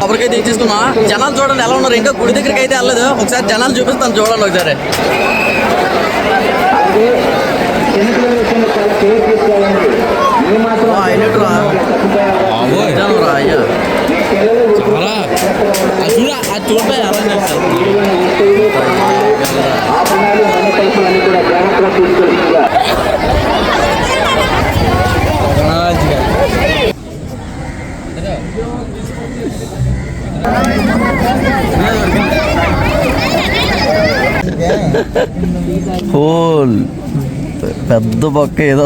కొబ్బరికాయ తెచ్చేసుకున్నా జనాలు చూడండి ఎలా ఉన్నారు. ఇంకా గుడి దగ్గరికి అయితే వెళ్ళలేదు. ఒకసారి జనాలు చూపిస్తాను చూడండి ఒకసారి. అయ్యా. చూడ అది చూడ ఎలా హోల్ పెద్ద పక్క ఏదో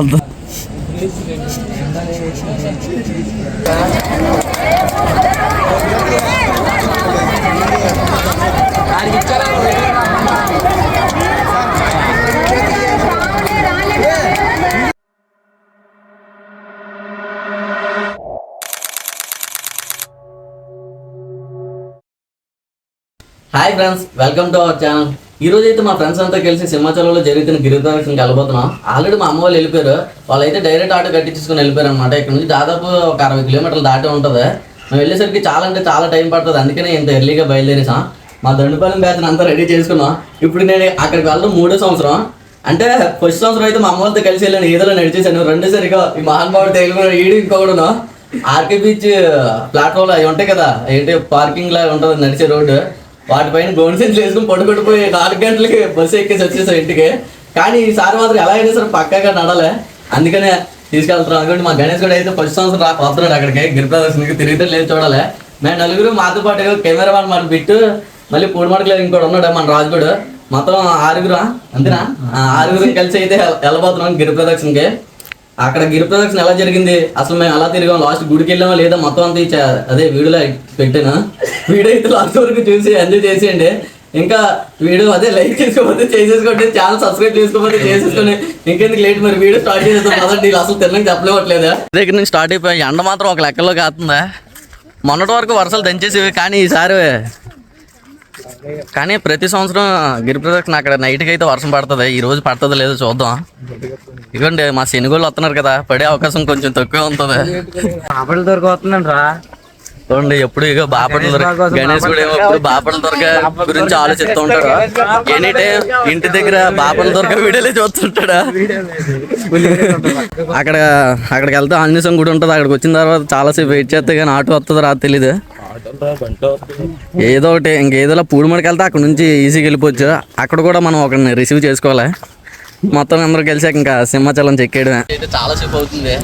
hi friends welcome to our channel. ఈ రోజు అయితే మా ఫ్రెండ్స్ అంతా కలిసి సింహాచలంలో జరుగుతున్న గిరిప్రదక్షిణకి వెళ్ళబోతున్నాం ఆల్రెడీ మా అమ్మ వాళ్ళు వెళ్ళిపోయారు. వాళ్ళైతే డైరెక్ట్ ఆటో కట్టించుకుని వెళ్ళిపోయారు అనమాట ఇక్కడ నుంచి దాదాపు ఒక అరవై కిలోమీటర్లు దాటి ఉంటుంది. మేము వెళ్ళేసరికి చాలా అంటే చాలా టైం పడుతుంది. అందుకనే ఇంత ఎర్లీగా బయలుదేరేసాం. మా దండుపాలెం బ్యాచ్ అంతా రెడీ చేసుకున్నాం. ఇప్పుడు నేను అక్కడికి వెళ్ళడం మూడో సంవత్సరం. అంటే ఫస్ట్ సంవత్సరం అయితే మా అమ్మ వాళ్ళతో కలిసి వెళ్ళాను ఈదలో నడిచేసాను రెండోసారిగా ఈ మహానుభావుడు తెలుగు ఈడు ఇంకొకడును ఆర్కే బీచ్ ప్లాట్ఫామ్ అవి ఉంటాయి కదా. ఏంటి పార్కింగ్ లాగా ఉంటుంది నడిచే రోడ్డు. వాటిపైన గోన్ సెంట్లు వేసుకుని పడుకుంటుపోయి నాలుగు గంటలకి బస్సు ఎక్కేసి వచ్చేసాం ఇంటికి. కానీ ఈసారి మాత్రం ఎలా అయినా సరే పక్కాగా నడలే. అందుకనే తీసుకెళ్తున్నాం అనుకోండి మా గణేష్ కూడా అయితే ఫస్ట్ సంవత్సరం రా వస్తున్నాడు అక్కడికి. గిరి ప్రదర్శనకి తిరిగితే లేదు చూడాలి. మేము నలుగురు మాతో పాటు కెమెరా వన్ మన బిట్టు మళ్ళీ పూడిమడకలో ఇంకోటి ఉన్నాడు మన రాజుగూడు. మొత్తం ఆరుగురా? అంతేనా? ఆరుగురు కలిసి అయితే వెళ్- వెళ్ళబోతున్నాం గిరి ప్రదక్షిణకి అక్కడ గిరి ప్రదక్షిణ ఎలా జరిగింది? అసలు మేము ఎలా తిరిగాం? లాస్ట్ గుడికి వెళ్ళామా లేదా? మొత్తం అంతా అదే వీడియోలో పెట్టాను? వీడియో అయితే లాస్ట్ వరకు చూసి ఎంజాయ్ చేసేయండి. ఇంకా వీడియో అదే లైక్ చేసుకోకపోతే చేసేసుకోండి. ఛానల్ సబ్స్క్రైబ్ చేసుకోకపోతే చేసేసుకొని ఇంకెందుకు లేట్ మరి? వీడియో స్టార్ట్ చేసేస్తాం కదండి అసలు తినడానికి చెప్పలేవట్లేదా? దగ్గర నుంచి స్టార్ట్ అయిపోయి ఎండ మాత్రం ఒక లెక్కలో కాస్తుందా మొన్నటి వరకు వర్షాలు దంచేసేవి కానీ ఈసారి కానీ ప్రతి సంవత్సరం గిరి ప్రదక్షిణ అక్కడ నైట్కి అయితే వర్షం పడుతుంది. ఈ రోజు పడుతుందో లేదో చూద్దాం. ఇదిగోండి మా శనిగోళ్ళు వస్తున్నారు కదా పడే అవకాశం కొంచెం తక్కువ ఉంటుంది. ఆపలు దొరికి వస్తుందండి రా. చూడండి ఎప్పుడు ఇక బాపట్ల దొరక గణేష్ కూడా ఎప్పుడు బాపట్ల దొరక గురించి ఆలోచిస్తూ ఉంటాడు. ఎనీ టైం ఇంటి దగ్గర బాపట్ల దొరక వీడియోలే చూస్తుంటాడా? అక్కడ అక్కడికి వెళ్తే ఆంజనేయ గుడి ఉంటుంది. అక్కడికి వచ్చిన తర్వాత చాలాసేపు వెయిట్ చేస్తే కానీ ఆటో వస్తుందో రాదు తెలీదు. ఏదో ఒకటి ఇంకేదోలా పూడిమడికి వెళ్తే అక్కడ నుంచి ఈజీగా వెళ్ళిపోవచ్చు. అక్కడ కూడా మనం ఒకరిని రిసీవ్ చేసుకోవాలి. మొత్తం అందరూ కలిసాక ఇంకా సింహాచలం చెక్కేయడమే. అయితే చాలా సేపు అవుతుంది.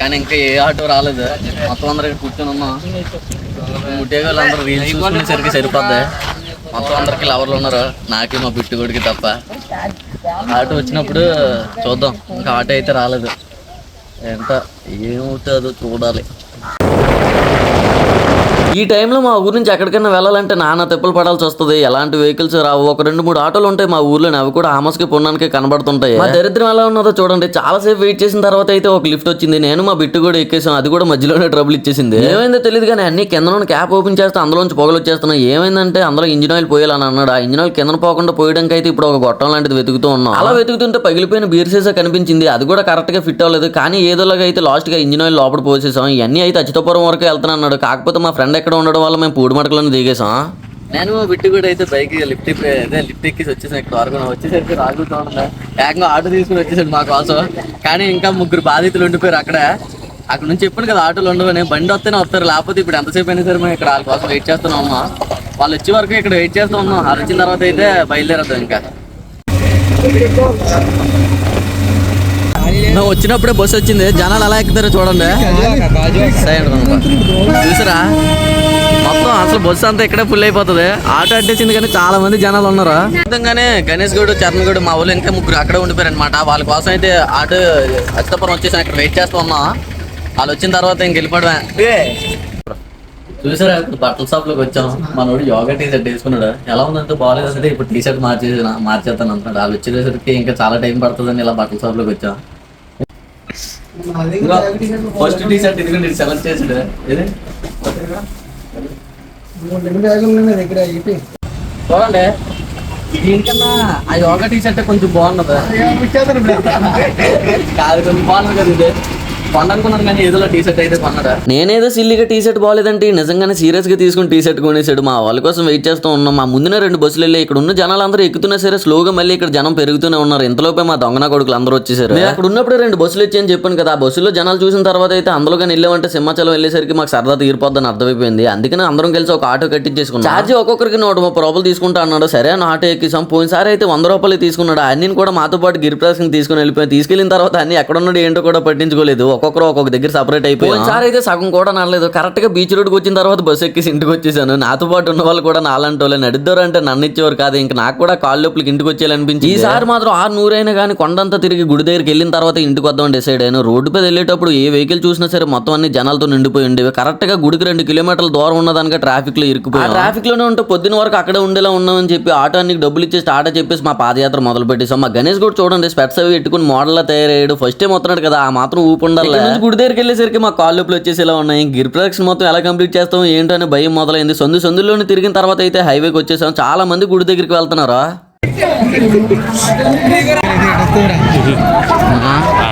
కానీ ఇంకా ఏ ఆటో రాలేదు. మొత్తం అందరూ కూర్చొని ఉన్నాం. ముట్టేగా అందరూ రీల్స్ చూసుకునేసరికి సరిపోద్ది. మొత్తం అందరికి లవర్లు ఉన్నారు. నాకే మా బిట్టుగోడికి కొడుకు తప్ప. ఆటో వచ్చినప్పుడు చూద్దాం. ఇంకా ఆటో అయితే రాలేదు. ఎంత ఏమవుతుందో చూడాలి. ఈ టైంలో మా ఊరు నుంచి ఎక్కడికైనా వెళ్ళాలంటే నానా తిప్పలు పడాల్సి వస్తుంది. ఎలాంటి వెహికల్స్ రావు. ఒక రెండు మూడు ఆటోలు ఉంటాయి మా ఊర్లో. అవి కూడా ఆమస్కి పొన్నానికి కనబడుతుంటాయి. మా దరిద్రం ఎలా ఉన్నదో చూడండి. చాలా సేపు వెయిట్ చేసిన తర్వాత అయితే ఒక లిఫ్ట్ వచ్చింది. నేను మా బిట్టు కూడా ఎక్కేసాం అది కూడా మధ్యలోనే ట్రబుల్ ఇచ్చేసింది. ఏమైందో తెలియదు కానీ అన్ని కింద క్యాప్ ఓపెన్ చేస్తే అందులోంచి పొగలు వచ్చేస్తున్నాయి. ఏమైందంటే అందులో ఇంజిన్ ఆయిల్ పోయాలని అన్నాడు. ఆ ఇంజిన్ ఆయిల్ కింద పోకుండా పోయడానికి అయితే ఇప్పుడు ఒక గొట్టం లాంటిది వెతుకుతూ ఉన్నాం. అలా వెతుకుతుంటే పగిలిపోయిన బీర్ సీసా కనిపించింది. అది కూడా కరెక్ట్గా ఫిట్ అవ్వలేదు. కానీ ఏదోలాగా అయితే లాస్ట్గా ఇంజిన్ ఆయిల్ లోపల పోసేసాం. ఇవన్నీ అయితే అచ్యుతపురం వరకు వెళ్తాను అన్నాడు కాకపోతే మా ఫ్రెండ్ ఎక్కడ ఉండడం వల్ల మేము పూడిమడకలను దిగేసాం నేను బిట్టు కూడా అయితే బైక్ లిఫ్ట్ అదే లిఫ్ట్ ఎక్కి వచ్చేసాను ఇక్కడ వరకు వచ్చేసరికి రాగుతూ ఉండే ఏకంగా ఆటో తీసుకుని వచ్చేసాడు మా కోసం కానీ ఇంకా ముగ్గురు బాధితులు ఉండిపోయారు అక్కడ. అక్కడ నుంచి చెప్పాను కదా ఆటోలు ఉండవని బండి వస్తేనే వస్తారు లేకపోతే ఇప్పుడు ఎంతసేపు అయినా సరే మేము ఇక్కడ వాళ్ళ కోసం వెయిట్ చేస్తున్నాం అమ్మా వాళ్ళు వచ్చే వరకు ఇక్కడ వెయిట్ చేస్తూ ఉన్నాం వాళ్ళు వచ్చిన తర్వాత అయితే బయలుదేరద్దాం ఇంకా. వచ్చినప్పుడే బస్సు వచ్చింది. జనాలు ఎలా ఎక్కుతారో చూడండి. సైడ్ చూసారా? అసలు బస్సు అంతా ఇక్కడే ఫుల్ అయిపోతుంది. ఆటో అడ్డేసింది కానీ చాలా మంది జనాలు ఉన్నారు? విధంగానే గణేష్ గౌడ్ చరణ్ గౌడ్ మా ఊళ్ళో ఇంకా ముగ్గురు అక్కడే ఉండిపోయారు అనమాట వాళ్ళ కోసం అయితే ఆటో అచ్చపురం వచ్చేసి ఇక్కడ వెయిట్ చేస్తూ ఉన్నాం. వాళ్ళు వచ్చిన తర్వాత ఇంక వెళ్ళిపోవడమే. చూసారా ఇప్పుడు బట్టల షాప్లోకి వచ్చాం. మనోడు యోగా టీ షర్ట్ వేసుకున్నాడు. ఎలా ఉందంటే బాగాలేదు ఇప్పుడు టీ షర్ట్ మార్చేసి మార్చేస్తాను అంటున్నాడు. వాళ్ళు వచ్చేసరికి ఇంకా చాలా టైం పడుతుందని ఇలా బట్టల షాప్లోకి వచ్చాం. ఫస్ట్ టీ షర్ట్ ఎందుకంటే సెలెక్ట్ చేసాడు ఇది చూడండి. దీనికన్నా ఆ యోగా టీ షర్ట్ కొంచెం బాగున్నది. కాదు కొంచెం బాగున్నది కదా ఇది కొననుకున్నాను కానీ ఏదో టీ షర్ట్ అయితే నేనేదో సిల్లిగా టీ షర్ట్ బాగాలేదంటే నిజంగానే సీరియస్గా తీసుకుని టీ షర్ట్ కొనేసాడు మా వాళ్ళ కోసం వెయిట్ చేస్తూ ఉన్నాం. మా ముందున రెండు బస్సులు వెళ్ళి ఇక్కడ ఉన్న జనాలందరూ ఎక్కుతున్నా సరే స్లోగా మళ్ళీ ఇక్కడ జనం పెరుగుతూనే ఉన్నారు. ఇంతలోపే మా దొంగన కొడుకులు అందరూ వచ్చేసారు నేను అక్కడ ఉన్నప్పుడు రెండు బస్సులు వచ్చాయని చెప్పాను కదా. ఆ బస్సులో జనాలు చూసిన తర్వాత అయితే అందులో కానీ వెళ్ళామంటే సింహాచలం వెళ్ళేసరికి మాకు సరదా తీరిపోద్దని అర్థమైపోయింది. అందుకని అందరం కలిసి ఒక ఆటో కట్టించేసుకున్నాం. ఛార్జీ ఒక్కొక్కరికి నూట ముప్పై రూపాయలు తీసుకుంటా అన్నాడు. సరే అని ఆటో ఎక్కిసాం. పోయినసారి అయితే వంద రూపాయలు తీసుకున్నాడు. అన్ని కూడా మాతో పాటు గిరిప్రాసింగ్ తీసుకుని వెళ్ళిపోయి. తీసుకెళ్ళిన తర్వాత అన్ని ఎక్కడ ఉన్నాడు ఏంటో కూడా పట్టించుకోలేదు. ఒక్కొక్కరు ఒక్కొక్క దగ్గర సపరేట్ అయిపోయి సార్ అయితే సగం కూడా నడలేదు. కరెక్ట్గా బీచ్ రోడ్కి వచ్చిన తర్వాత బస్సు ఎక్కేసి ఇంటికి వచ్చేసాను. నాతో పాటు ఉన్న వాళ్ళు కూడా నాలంటి వాళ్ళు. నడిద్దరు అంటే నన్ను ఇచ్చేవారు కాదు. ఇంకా నాకు కూడా కాళ్ళు లోపలికి ఇంటికి వచ్చేయాలనిపించి ఈసారి మాత్రం ఆరు నూరైనా కానీ కొండంతా తిరిగి గుడి దగ్గరికి వెళ్ళిన తర్వాత ఇంటికి వద్దామని డిసైడ్ అయ్యాను. రోడ్డు మీద వెళ్ళేటప్పుడు ఏ వెహికల్ చూసినా సరే మొత్తం అన్ని జనాలతో నిండిపోయి ఉండేవి. కరెక్ట్గా గుడికి రెండు కిలోమీటర్ల దూరం ఉన్నదానిగా ట్రాఫిక్లో ఇరుక్కుపోయి. ట్రాఫిక్లోనే ఉంటే పొద్దున వరకు అక్కడే ఉండేలా ఉన్నామని చెప్పి ఆటో అన్ని డబ్బులు ఇచ్చేసి ఆటో చెప్పేసి మా పాదయాత్ర మొదలు పెట్టేసాం మా గణేష్ కూడా చూడండి స్పెట్స్ అవి పెట్టుకుని మోడల్ తయారయ్యాడు. ఫస్ట్ టైం వస్తున్నాడు కదా ఆ మాత్రం ఊపు ఉండాలి. గుడి దగ్గరికి వెళ్ళేసరికి మా కాళ్ళు లోపల వచ్చేసేలా ఉన్నాయి. గిరి ప్రదక్షిణ మొత్తం ఎలా కంప్లీట్ చేస్తాం? ఏంటో అని భయం మొదలైంది. సందు సందులోనే తిరిగిన తర్వాత అయితే హైవేకి వచ్చేసాం. చాలా మంది గుడి దగ్గరికి వెళ్తున్నారా?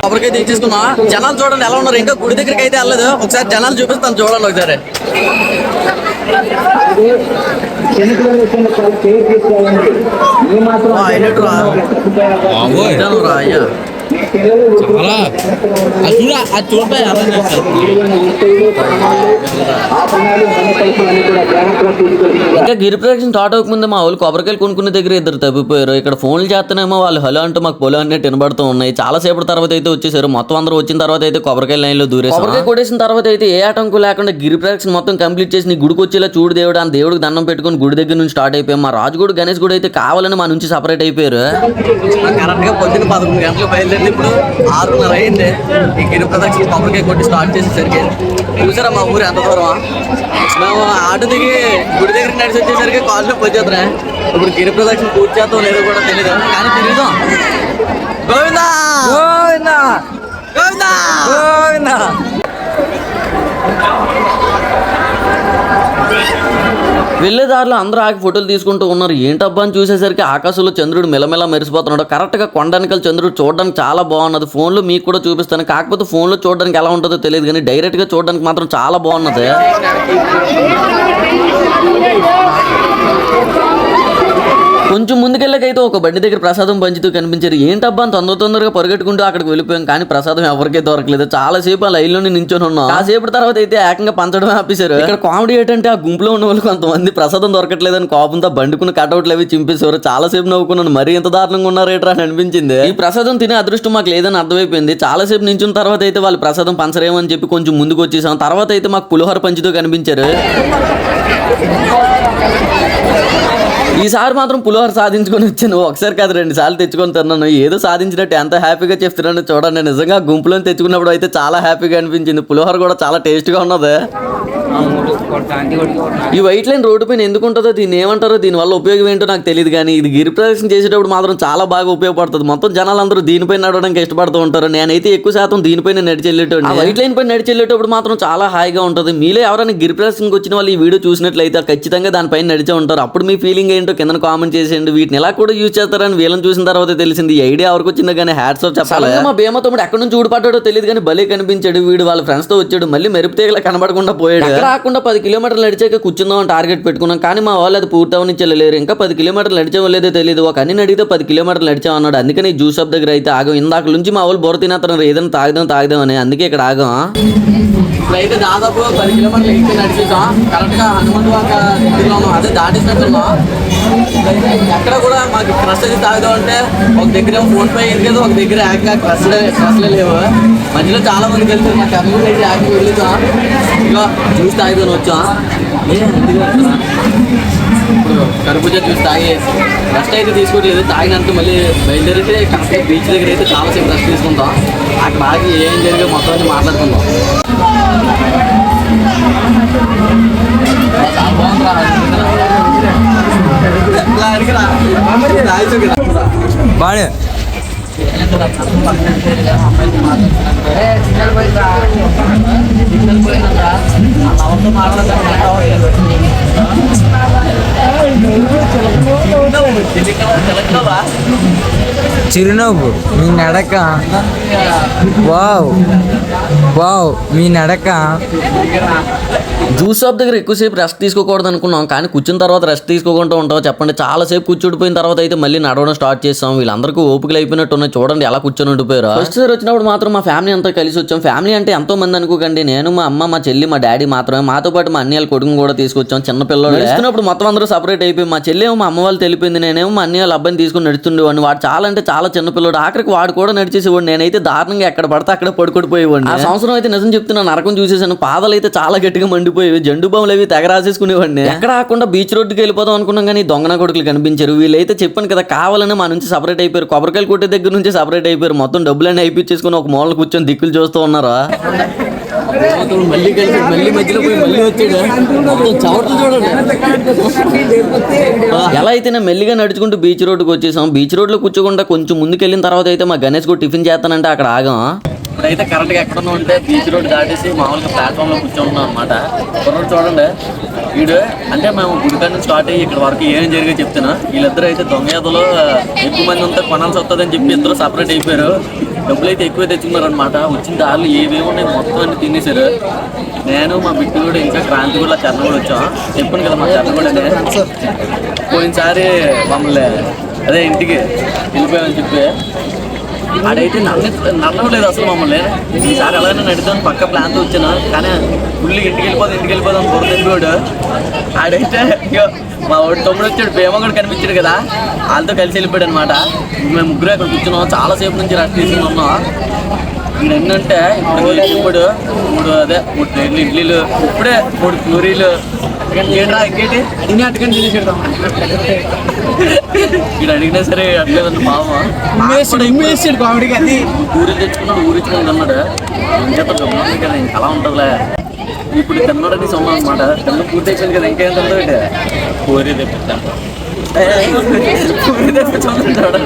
కొబ్బరికాయ తెచ్చేసుకున్నా. జనాలు చూడండి ఎలా ఉన్నారు. ఇంకా గుడి దగ్గరికి అయితే వెళ్ళలేదు. ఒకసారి జనాలు చూపిస్తాను చూడండి ఒకసారి. రా, అయ్యా. చాలా అది చూడ అది చూడ ఎలా ఇంకా గిరి ప్రదక్షిణ స్టార్ట్ అవ్వకముందే మా వాళ్ళు కొబ్బరికాయలు కొనుక్కునే దగ్గర ఇద్దరు తప్పిపోయారు. ఇక్కడ ఫోన్లు చేస్తేనేమో వాళ్ళు హలో అంటూ మాకు పొలం అన్నట్టు వినబడుతూ ఉన్నాయి. చాలా సేపటి తర్వాత అయితే వచ్చేసారు. మొత్తం అందరూ వచ్చిన తర్వాత అయితే కొబ్బరికాయ లైన్లో దూరేసి కొబ్బరికాయ కొట్టేసిన తర్వాత అయితే ఏ ఆటంకం లేకుండా గిరి ప్రదక్షిణ మొత్తం కంప్లీట్ చేసి నీ గుడికి వచ్చేలా చూడు దేవుడు అని దేవుడికి దండం పెట్టుకుని గుడి దగ్గర నుంచి స్టార్ట్ అయిపోయాం. మా రాజుగూడు గణేష్ కూడా అయితే కావాలని మా నుంచి సపరేట్ అయిపోయారు. కరెక్ట్గా పొద్దున్న పదకొండు గంటలకు బయలుదేరి ఇప్పుడు ఆరున్నర అయింది. ఈ గిరి ప్రదక్షిణ కొబ్బరికాయ కొట్టి స్టార్ట్ చేసేసరికి చూసారా మా ఊరు ఎంత దూరమా? మేము ఆటో దిగి గుడి దగ్గరికి నడిచి వచ్చేసరికి కాళ్ళు వచ్చేద్దరా ఇప్పుడు గిరి ప్రదక్షిణ పూర్తి చేద్దాం లేదో కూడా తెలియదు కానీ తిరుగుదాం గోవిందా! గోవిందా! గోవిందా! గోవిందా! వెళ్ళేదారిలో అందరూ ఆగి ఫోటోలు తీసుకుంటూ ఉన్నారు. ఏంటబ్బా అని చూసేసరికి ఆకాశంలో చంద్రుడు మెలమెల మెరిసిపోతున్నాడు. కరెక్ట్గా కొండనికల్ చంద్రుడు చూడడానికి చాలా బాగున్నది. ఫోన్లో మీకు కూడా చూపిస్తాను. కాకపోతే ఫోన్లో చూడడానికి ఎలా ఉంటుందో తెలియదు కానీ డైరెక్ట్గా చూడడానికి మాత్రం చాలా బాగున్నది. కొంచెం ముందుకెళ్ళకైతే ఒక బండి దగ్గర ప్రసాదం పంచుతూ కనిపించారు. ఏంటబ్బా అని తొందర తొందరగా పరిగెట్టుకుంటూ అక్కడికి వెళ్ళిపోయాం. కానీ ప్రసాదం ఎవరికీ దొరకలేదు. చాలా సేపు ఆ లైన్లోనే నించొని ఉన్నాం. కాసేపు తర్వాత అయితే ఏకంగా పంచడం ఆపేశారు. ఇక్కడ కామెడీ ఏంటంటే ఆ గుంపులో ఉన్న వాళ్ళు కొంతమంది ప్రసాదం దొరకట్లేదని కోపంతో బండుకున్న కటౌట్లు అవి చింపేశారు చాలా సేపు నవ్వుకున్నాను. మరీ ఎంత దారుణంగా ఉన్నారేట్రా అని అనిపించింది. ఈ ప్రసాదం తినే అదృష్టం మాకు లేదని అర్థమైపోయింది. చాలా సేపు నించున్న తర్వాత అయితే వాళ్ళు ప్రసాదం పంచరేమని చెప్పి కొంచెం ముందుకు వచ్చేసాం. తర్వాత అయితే మాకు పులిహోర పంచుతూ కనిపించారు. ఈసారి మాత్రం పులిహోర సాధించుకొని వచ్చాను. ఒకసారి కాదు రెండు సార్లు తెచ్చుకొని తిన్నాను. ఏదో సాధించినట్టు. ఎంత హ్యాపీగా చెప్తున్నాను. చూడండి నిజంగా గుంపులో తెచ్చుకున్నప్పుడు అయితే చాలా హ్యాపీగా అనిపించింది. పులిహోర కూడా చాలా టేస్ట్గా ఉన్నది. ఈ వైట్ లైన్ రోడ్డు పైన ఎందుకు ఉంటుందో దీన్ని ఏమంటారో దీని వల్ల ఉపయోగం ఏంటో నాకు తెలియదు కానీ ఇది గిరి ప్రదర్శన చేసేటప్పుడు మాత్రం చాలా బాగా ఉపయోగపడుతుంది. మొత్తం జనాలందరూ దీనిపైన నడవడానికి ఇష్టపడుతూ ఉంటారు. నేనైతే ఎక్కువ శాతం దీనిపైన నడిచి వెళ్ళేటోడిని. వైట్ లైన్ పైన నడిచి వెళ్ళేటప్పుడు మాత్రం చాలా హాయిగా ఉంటుంది. మీలో ఎవరైనా గిరి ప్రదర్శనకి వచ్చిన వాళ్ళు ఈ వీడియో చూసినట్లయితే ఖచ్చితంగా దానిపైన నడిచే ఉంటారు. అప్పుడు మీ ఫీలింగ్ ఏంటో కింద కామెంట్ చేసేయండి. వీటిని ఎలా కూడా యూజ్ చేస్తారని వీళ్ళని చూసిన తర్వాత తెలిసింది. ఈ ఐడియా ఎవరికి వచ్చిందో కానీ హ్యాట్స్ ఆఫ్ చెప్పాలి? మా భీమ తమ్ముడు ఎక్కడి నుంచి ఊడిపడ్డాడో తెలియదు కానీ భలే కనిపించాడు. వీడు వాళ్ళ ఫ్రెండ్స్తో వచ్చాడు. మళ్ళీ మెరుపు తీగల కనబడకుండా పోయాడు. కాకుండా రాకుండా పది కిలోమీటర్లు నడిచాక కూర్చుందాం టార్గెట్ పెట్టుకున్నాం. కానీ మా వాళ్ళు అది పూర్తి అవనిచ్చలేరు ఇంకా పది కిలోమీటర్లు నడిచామో లేదో తెలియదు ఒక అన్ని అడిగితే పది కిలోమీటర్లు నడిచాం అన్నాడు. అందుకని జ్యూస్ షాప్ దగ్గర అయితే ఆగం. ఇందాక నుంచి మా వాళ్ళు బొర తినేస్తున్నారు ఏదైనా తాగదాం తాగదాం అని. అందుకే ఇక్కడ ఆగం. అయితే దాదాపు పది కిలోమీటర్లు ఎక్కి నడిచేసాం. కరెక్ట్గా హనుమంతు వాక అదే దాటేసినట్టున్నాం. ఎక్కడ కూడా మాకు క్రష్ అది తాగుతూ అంటే ఒక దగ్గర ఫోన్ పే అయింది ఒక దగ్గర యాక్గా క్రష్ క్రష్లే లేవు. మధ్యలో చాలా మంది వెళ్తారు మా కమ్యూనిటీ అయితే యాక్కి వెళ్ళిద్దాం ఇంకా జ్యూస్ తాగుదాని వచ్చాం? కర్బూజా జ్యూస్ తాగి. రెస్ట్ అయితే తీసుకోవట్లేదు తాగినంత మళ్ళీ బయలుదేరితే కరెక్ట్గా బీచ్ దగ్గర అయితే చాలాసేపు రెస్ట్ తీసుకుంటాం అక్కడ ఆగి ఏం జరిగే మొత్తం అన్ని మాట్లాడుకుందాం. చాలా బాగుంది ఇలా అడిగిరా. తాగితే కదా. బాగా సిగ్నల్ చిరునవ్వు మీ నడక. వావ్ వావ్ మీ నడక. జ్యూస్ షాప్ దగ్గర ఎక్కువసేపు రెస్ట్ తీసుకోకూడదు అనుకున్నాం కానీ కూర్చున్న తర్వాత రెస్ట్ తీసుకోకుండా ఉంటావు చెప్పండి. చాలా సేపు కూర్చుండిపోయిన తర్వాత అయితే మళ్ళీ నడవడం స్టార్ట్ చేస్తాం వీళ్ళందరికీ ఓపికలు అయిపోయినట్టు ఉన్నాయి. చూడండి ఎలా కూర్చొని ఉండిపోయారు. ఫస్ట్ సార్ వచ్చినప్పుడు మాత్రం మా ఫ్యామిలీ అంతా కలిసి వచ్చాం. ఫ్యామిలీ అంటే ఎంతో మంది అనుకోకండి. నేను మా అమ్మ మా చెల్లి మా డాడీ మాత్రమే. మాతో పాటు మా అన్నయ్య కొడుకుని కూడా తీసుకొచ్చాం. చిన్న పిల్లలు నడుస్తున్నప్పుడు మొత్తం అందరూ సపరేట్ అయిపోయి మా చెల్లి ఏమో మా అమ్మ వాళ్ళు తెలిపింది నేనేమో మా అన్నయ్య వాళ్ళ అబ్బాయిని తీసుకుని నడుస్తుండేవాడిని వాడు చాలా అంటే చాలా చిన్న పిల్లడు ఆఖరికి వాడు కూడా నడిచేసేవాడు నేనైతే దారుణంగా ఎక్కడ పడితే అక్కడ పడుకొడిపోయేవాడిని. ఆ సంవత్సరం అయితే నిజం చెప్తున్నా నరకం చూసేసాను. పాదాలు అయితే చాలా గట్టిగా మండిపోయేవి. జండు బాములు అవి తెగ రాసేసుకునేవాడిని. ఎక్కడ ఆకుండా బీచ్ రోడ్డుకి వెళ్ళిపోదాం అనుకున్నాం కానీ దొంగన కొడుకులు కనిపించారు. వీళ్ళైతే చెప్పాను కదా కావాలని మా నుంచి సపరేట్ అయిపోయారు. కొబ్బరికాయలు కొట్టే దగ్గర నుంచి సపరేట్ అయిపోయారు. మొత్తం డబ్బులన్నీ అయిపించేసుకుని ఒక మూల కూర్చొని దిక్కులు చూస్తూ ఉన్నారా? మళ్ళీ కలిసి మళ్ళీ మధ్యలో పోయి మళ్ళీ వచ్చాడు. మొత్తం చవట్లు చూడండి. ఎలా అయితే నేను మెల్లిగా నడుచుకుంటూ బీచ్ రోడ్డుకి వచ్చేసాం. బీచ్ రోడ్లో కూర్చోకుండా కొంచెం ముందుకు వెళ్ళిన తర్వాత అయితే మా గణేష్ కూడా టిఫిన్ చేస్తానంటే అక్కడ ఆగాం. ఇప్పుడైతే కరెక్ట్గా ఎక్కడ ఉంటే బీచ్ రోడ్ దాటేసి మామూలుగా ప్లాట్ఫామ్లో కూర్చుంటున్నాం అనమాట కుర్రోడు చూడండి. వీడు అంటే మేము గుడికాడ నుంచి స్టార్ట్ అయ్యి ఇక్కడ వరకు ఏం జరిగే చెప్తున్నా. వీళ్ళిద్దరు అయితే దొంగయాదలో ఎక్కువ మంది ఉంటే కొనాల్సి వస్తుందని చెప్పి ఇద్దరు సపరేట్ అయిపోయారు. డబ్బులు అయితే ఎక్కువ తెచ్చుకున్నారు అనమాట వచ్చిన దారులు ఏవేమి ఉన్నాయి మొత్తం అన్ని తినేసారు నేను మా బిడ్డ కూడా ఇంకా క్రాంతి కూడా చర్ణ కూడా వచ్చాం. చెప్పాను కదా మా చర్ణ కూడా పోయినసారి మమ్మల్ని అదే ఇంటికి వెళ్ళిపోయామని చెప్పి ఆడైతే నన్ను లేదు అసలు మమ్మల్ని. ఈసారి ఎలాగైనా నడుద్దాం పక్క ప్లాన్తో వచ్చాను కానీ ఫుల్ ఇంటికి వెళ్ళిపోదాం ఇంటికి వెళ్ళిపోదాం బుర్ర తెప్పివాడు. ఆడైతే మా వాడు తమ్ముడు వచ్చాడు భీమ కూడా కనిపించాడు కదా. వాళ్ళతో కలిసి వెళ్ళిపోయాడు అనమాట మేము ముగ్గురు అక్కడ కూర్చున్నాం. చాలా సేపు నుంచి రెస్ట్ తీసుకుని ఉన్నాం ఏంటంటే ఇప్పుడు ఇప్పుడు మూడు అదే మూడు ప్లేట్లు ఇడ్లీలు ఇప్పుడే మూడు పూరీలు. ఏంట్రా ఇంకేంటి? తిని అట్టుకొని తినేసాడు ఇక్కడ అడిగినా సరే అట్లేదండి మామ. ఇమ్మేసాడు కామెడీకి అది ఊరి తెచ్చుకున్నాడు ఊరి తెచ్చుకుని అన్నాడు ఏం కదా ఇంకా అలా ఉంటుందిలే. ఇప్పుడు తిన్నాడని సొమ్మ అనమాట తిన్న పూర్తి అయిపోయింది కదా ఇంకేం తింటాడు పూరి తెప్పిస్తాను. పూరి తెప్పించుకుంటాడు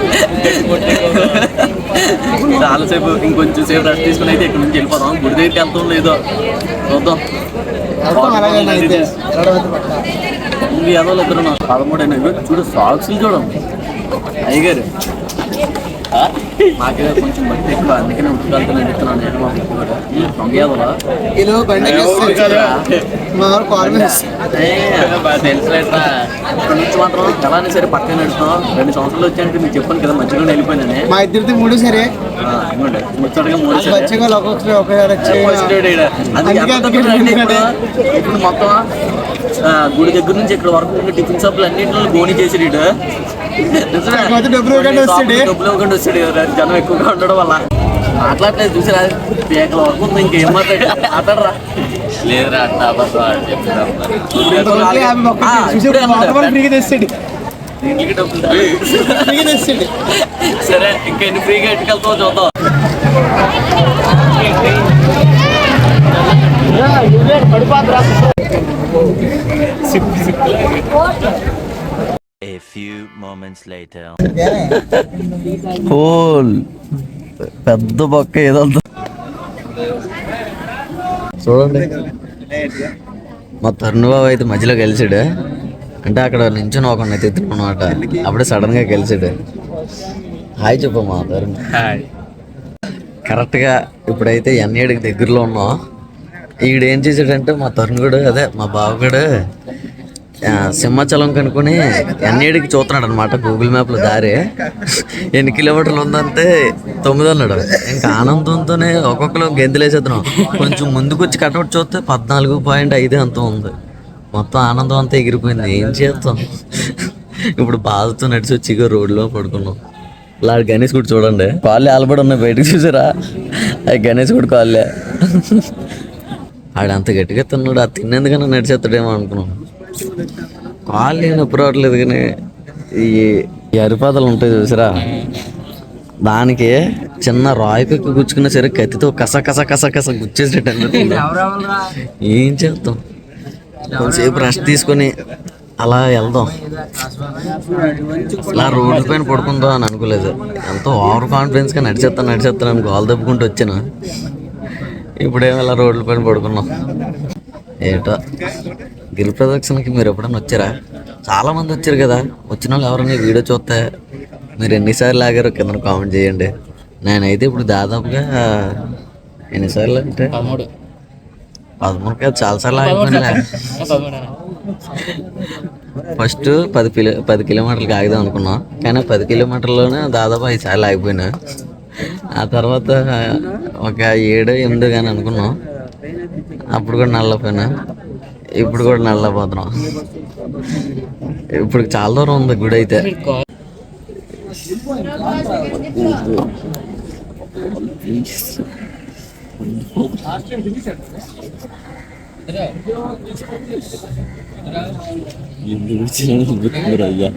చాలాసేపు ఇంకొంచెం సేపు రెస్ట్ తీసుకుని అయితే ఇక్కడ నుంచి వెళ్ళిపోదాం. గుడి దగ్గరికి వెళ్తాం లేదో చూద్దాం. ఏదో ఇద్దరు పదమూడు అయినా చూడు సాక్స్లు చూడండి అయ్యగారు. మాకే కొంచెం ఎక్కువ అందుకనే చెప్తున్నాను నేను మా కూడా ఇలా బండి తెలుసులేట్రా ఇక్కడ నుంచి మాత్రం సరే పక్కన నడుస్తాం రెండు సంవత్సరాలు వచ్చాయంటే మీకు చెప్పాను కదా మధ్యలో వెళ్ళిపోయినని మా ఇద్దరిది మూడు సరే ముచ్చటగా మూడు సరే. ఇప్పుడు మొత్తం గుడి దగ్గర నుంచి ఇక్కడ వరకు ఉన్న టిఫిన్ షాపులు అన్నింటిలో గోని చేసి డబ్బులు ఇవ్వకుండా వస్తాడు. జనం ఎక్కువగా ఉండడం వల్ల. మాట్లాడలేదు చూసారా? పేకల వరకు ఉంది ఇంకేం మాట్లాడు మాట్లాడరా లేదురా అట్లా సరే ఇంకా ఎన్ని ఫ్రీగా ఎట్టుకెళ్తావో చూద్దాం. A few moments later. Hole పెద్ద పక్క ఏదో చూడండి. మా తరుణ్ బాబు అయితే మధ్యలో కలిసాడు అంటే అక్కడ నించుని ఒక తెత్తును అనమాట అప్పుడే సడన్గా కలిసాడు హాయ్ చెప్పు మా తరుణ్. కరెక్ట్గా ఇప్పుడైతే ఎన్ఏడికి దగ్గరలో ఉన్నాం. ఈడు ఏం చేసాడంటే మా తరుణ్ కూడా అదే మా బావ కూడా సింహాచలం కనుక్కొని ఎన్నేడికి చూస్తున్నాడు అనమాట గూగుల్ మ్యాప్లో దారి. ఎన్ని కిలోమీటర్లు ఉందంటే తొమ్మిది అన్నాడు. ఇంకా ఆనందంతోనే ఒక్కొక్కరు గెంతులేసేద్దాం. కొంచెం ముందుకు వచ్చి కటౌట్ చూస్తే పద్నాలుగు పాయింట్ ఐదు అంత ఉంది. మొత్తం ఆనందం అంతా ఎగిరిపోయింది. ఏం చేస్తాం ఇప్పుడు బాధతో నడిచి వచ్చి ఇక రోడ్లో పడుకున్నాం. ఇలా గణేష్ గుడి చూడండి. కాళ్ళు ఆలబడి ఉన్నాయి బయటకు చూసారా? అది గణేష్ గుడి కాళ్ళే. ఆడంత గట్టిగా తిన్నాడు. ఆ తిన్నందుకన్నా నడిచేస్తాడేమో అనుకున్నాం. కాళ్ళు నేను నొప్పి రావట్లేదు కానీ ఈ ఈ అరిపాదలు ఉంటాయి చూసారా. దానికి చిన్న రాయి పెక్కు గుచ్చుకున్నా సరే కత్తితో కస కస కస కస గుచ్చేసేటట్టు ఏం చేద్దాం? కొంతసేపు రెస్ట్ తీసుకొని అలా వెళ్దాం. అలా రోడ్ల పైన పడుకుందాం అని అనుకోలేదు. ఎంతో ఓవర్ కాన్ఫిడెన్స్గా నడిచేస్తాను నడిచేస్తాను అని గోల్ తప్పుకుంటూ వచ్చాను. ఇప్పుడేమో ఇలా రోడ్ల పైన పడుకున్నాం. ఏటో. గిరి ప్రదక్షిణకి మీరు ఎప్పుడైనా వచ్చారా? చాలా మంది వచ్చారు కదా. వచ్చిన వాళ్ళు ఎవరైనా వీడియో చూస్తే మీరు ఎన్నిసార్లు ఆగారో కింద కామెంట్ చేయండి. నేనైతే ఇప్పుడు దాదాపుగా ఎన్నిసార్లు అంటే? పదమూడు. పదమూడు కాదు చాలాసార్లు ఆగిపోయినా ఫస్ట్ పది కిలో పది కిలోమీటర్లకి ఆగుదాం అనుకున్నాం. కానీ పది కిలోమీటర్లోనే దాదాపు ఐదు సార్లు ఆగిపోయినా. ఆ తర్వాత ఒక ఏడు ఎనిమిది కానీ అనుకున్నాం. అప్పుడు కూడా నల్లపోయినా. ఇప్పుడు కూడా నల్లపోతున్నాం ఇప్పుడు చాలా దూరం ఉంది గుడి అయితే. అయ్యా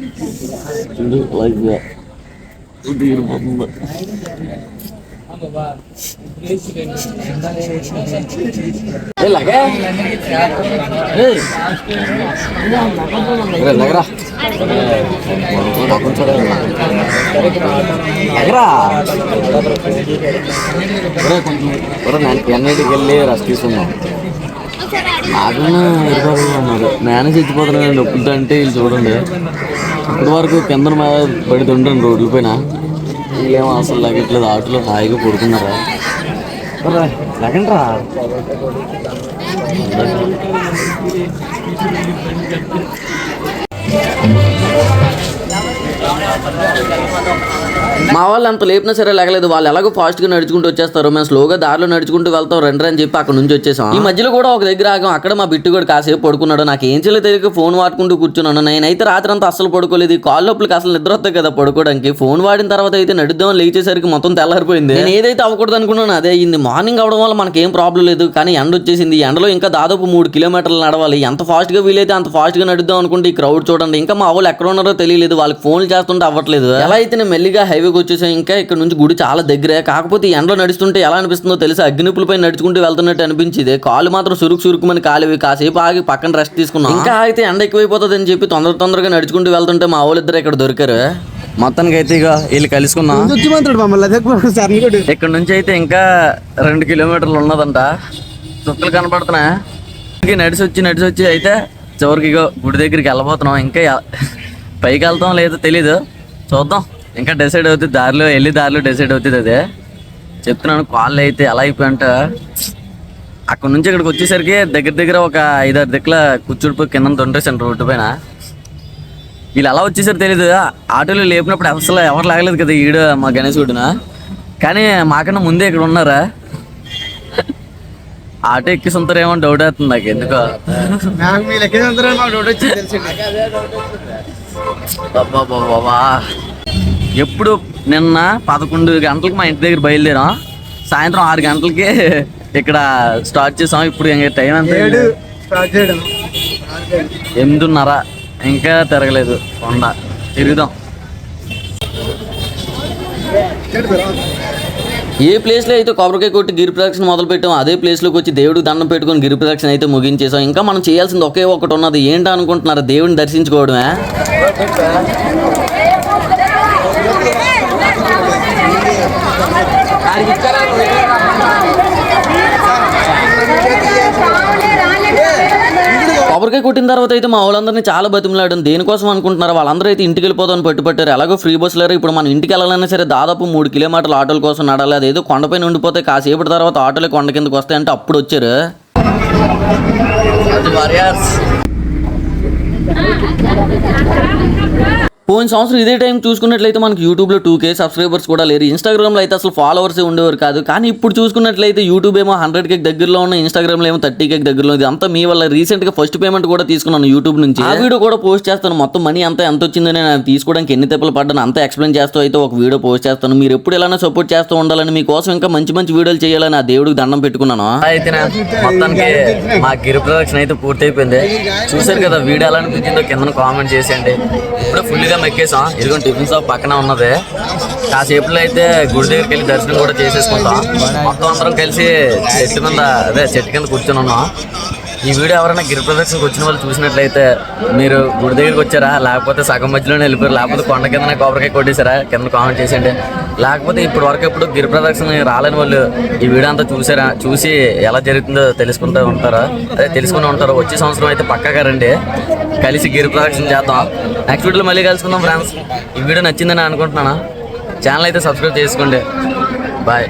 ఎన్ఐటికి వెళ్ళి రెస్ట్ తీసుకున్నాం నాకన్నా ఉన్నారు నేనే చచ్చిపోతున్నాను నొప్పులతో అంటే వీళ్ళు చూడండి. ఇప్పటి వరకు కింద పడి ఉండండి రోడ్ల పైన. వీళ్ళేమో అసలు లాగట్లేదు ఆటోలో హాయిగా పడుకున్నారా లగండ్రా Thank you. మా వాళ్ళు అంత లేపినా సరే లేగలేదు వాళ్ళు ఎలాగో ఫాస్ట్గా నడుచుకుంటూ వచ్చేస్తారు. మేము స్లోగా దారిలో నడుచుకుంటూ వెళ్తాం. రెండు అని చెప్పి అక్కడ నుంచి వచ్చేసాం. ఈ మధ్యలో కూడా ఒక దగ్గర ఆగాం. అక్కడ మా బిట్టు కూడా కాసేపు పడుకున్నాడు. నాకు ఏం చేయలేదు తెలియక ఫోన్ వాడుకుంటూ కూర్చున్నాను. నేనైతే రాత్రి అంతా అస్సలు పడుకోలేదు. కాల్ లోపలికి అసలు నిద్ర వస్తాయి కదా పడుకోవడానికి. ఫోన్ వాడిన తర్వాత అయితే నడుద్దాం లేచేసరికి మొత్తం తెల్లారిపోయింది. నేను ఏదైతే అవ్వకూడదు అనుకున్నాను అదే అయింది. మార్నింగ్ అవడం వల్ల మనకి ఏం ప్రాబ్లం లేదు. కానీ ఎండ వచ్చేసింది. ఎండలో ఇంకా దాదాపు మూడు కిలోమీటర్లు నడవాలి. ఎంత ఫాస్ట్గా వీలైతే అంత ఫాస్ట్గా నడుద్దాం అనుకుంటే ఈ క్రౌడ్ చూడండి. ఇంకా మా వాళ్ళు ఎక్కడ ఉన్నారో తెలియలేదు. వాళ్ళకి ఫోన్లు చేస్తుంటే అవ్వట్లేదు. ఎలా అయితే నేను మెల్లిగా హైవేకి వచ్చేసాం. ఇంకా ఇక్కడ నుంచి గుడి చాలా దగ్గరే. కాకపోతే ఈ ఎండలో నడుస్తుంటే ఎలా అనిపిస్తుందో తెలుసా? అగ్నిపులపై నడుచుకుంటూ వెళ్తున్నట్టు అనిపించింది. కాలు మాత్రం సురుకు సురుకుమని కాలివి. కాసేపు ఆగి పక్కన రెస్ట్ తీసుకున్నాం. ఇంకా అయితే ఎండ ఎక్కువైపోతుంది అని చెప్పి తొందర తొందరగా నడుచుకుంటూ వెళ్తుంటే మా వాళ్ళిద్దరు ఇక్కడ దొరికారు? మొత్తానికి అయితే ఇక వీళ్ళు కలుసుకున్నాం. ఇక్కడ నుంచి అయితే ఇంకా రెండు కిలోమీటర్లు ఉన్నదంట. చుక్కలు కనపడుతున్నాయి? ఇంక నడిచి వచ్చి నడిచి వచ్చి అయితే చివరికి ఇగో గుడి దగ్గరికి వెళ్ళబోతున్నాం. ఇంకా పైకి వెళ్తాం లేదో తెలీదు. చూద్దాం. ఇంకా డిసైడ్ అవుతుంది దారిలో వెళ్ళి దారిలో డిసైడ్ అవుతుంది అదే. చెప్తున్నాను కాళ్ళు అయితే ఎలా అయిపోయంటే అక్కడ నుంచి ఇక్కడికి వచ్చేసరికి దగ్గర దగ్గర ఒక ఐదారు దిక్కుల కూర్చుడిపోయి కింద దొండేసాను రోడ్డు పైన. వీళ్ళు ఎలా వచ్చేసారు తెలియదు ఆటోలో లేపినప్పుడు అసలు ఎవరు లాగలేదు కదా ఈడ మా గణేష్ గుడిన. కానీ మాకన్నా ముందే ఇక్కడ ఉన్నారా? ఆటో ఎక్కిస్తుంటారేమో డౌట్ అవుతుంది నాకు ఎందుకో బాబా ఎప్పుడు నిన్న పదకొండు గంటలకు మా ఇంటి దగ్గర బయలుదేరాం. సాయంత్రం ఆరు గంటలకి ఇక్కడ స్టార్ట్ చేసాం. ఇప్పుడు ఇంకా టైం ఏడు స్టార్ట్ చేయడం. ఎనిమిదిన్నర. ఇంకా తిరగలేదు. కొండ. తిరుగుదాం. ఏ ప్లేస్లో అయితే కొబ్బరికాయ కొట్టి గిరి ప్రదక్షిణ మొదలు పెట్టాం అదే ప్లేస్లోకి వచ్చి దేవుడికి దండం పెట్టుకుని గిరి ప్రదక్షిణ అయితే ముగించేసాం ఇంకా మనం చేయాల్సింది ఒకే ఒకటి ఉన్నది. ఏంటి అనుకుంటున్నారు దేవుడిని దర్శించుకోవడమే. కొబ్బరికాయ కొట్టిన తర్వాత అయితే మా వాళ్ళందరినీ చాలా బతిమలాడడం దేనికోసం అనుకుంటున్నారు వాళ్ళందరూ అయితే ఇంటికి వెళ్ళిపోతామని పట్టుపట్టారు ఎలాగో ఫ్రీ బస్ లేరు ఇప్పుడు మనం ఇంటికి వెళ్ళాలన్నా సరే దాదాపు మూడు కిలోమీటర్ల ఆటోల కోసం నడాలి అదేదో కొండపైన ఉండిపోతే కాసేపటి తర్వాత ఆటోలు కొండ కిందకి వస్తాయంటే అప్పుడు వచ్చారు పోయిన సంవత్సరం ఇదే టైం చూసుకున్నట్లయితే మనకి యూట్యూబ్లో టూ కే సబ్స్క్రైబర్స్ కూడా లేరు. ఇన్స్టాగ్రామ్లో అయితే అసలు ఫాలోవర్స్ ఉండేవారు కాదు. కానీ ఇప్పుడు చూసుకున్నట్లయితే యూట్యూబ్ ఏమో హండ్రెడ్ కేక్ దగ్గరలో ఉన్న ఇన్స్టాగ్రామ్లో ఏమో థర్టీ కేక్ దగ్గరలో ఉంది. అంతా మీ వల్ల రీసెంట్గా ఫస్ట్ పేమెంట్ కూడా తీసుకున్నాను యూట్యూబ్ నుంచి. ఆ వీడియో కూడా పోస్ట్ చేస్తాను. మొత్తం మనీ అంతా ఎంత వచ్చిందో నేను తీసుకోవడానికి ఎన్ని తెప్పలు పడ్డాను అంతా ఎక్స్ప్లెయిన్ చేస్తూ అయితే ఒక వీడియో పోస్ట్ చేస్తాను. మీరు ఎప్పుడు ఎలానో సపోర్ట్ చేస్తూ ఉండాలని మీకోసం ఇంకా మంచి మంచి వీడియోలు చేయాలని ఆ దేవుడికి దండం పెట్టుకున్నాను. అయితే మొత్తానికి మా గిరి ప్రదక్షిణ అయితే పూర్తయిపోయింది. చూసారు కదా వీడియో ఎలా అనిపించిందో కింద కామెంట్ చేసేయండి. ఇప్పుడు ఫుల్గా మెక్కేసాం? ఇదిగో టిఫిన్ షాప్ పక్కన ఉన్నది. కాసేపులో అయితే గుడి దగ్గరికి వెళ్ళి దర్శనం కూడా చేసేసుకుంటాం. మొత్తం అందరం కలిసి చెట్టు మీద అదే చెట్టు కింద కూర్చొని ఉన్నాం. ఈ వీడియో ఎవరైనా గిరి ప్రదర్శనకు వచ్చిన వాళ్ళు చూసినట్లయితే మీరు గుడి దగ్గరికి వచ్చారా? లేకపోతే సగం మధ్యలోనే వెళ్ళిపోయారు? లేకపోతే కొండ కింద కొబ్బరికాయ కొట్టేశారా? కింద కామెంట్ చేసేయండి. లేకపోతే ఇప్పుడు వరకు ఎప్పుడు గిరి ప్రదర్శన రాలేని వాళ్ళు ఈ వీడియో అంతా చూసారా? చూసి ఎలా జరుగుతుందో తెలుసుకుంటూ ఉంటారా? అదే తెలుసుకుని ఉంటారు? వచ్చే సంవత్సరం అయితే పక్కాగా రండి. కలిసి గిరి ప్రదర్శన చేద్దాం. నెక్స్ట్ వీడియోలో మళ్ళీ కలుసుకుందాం ఫ్రెండ్స్. ఈ వీడియో నచ్చిందని అనుకుంటున్నాను? ఛానల్ అయితే సబ్స్క్రైబ్ చేసుకోండి. బాయ్.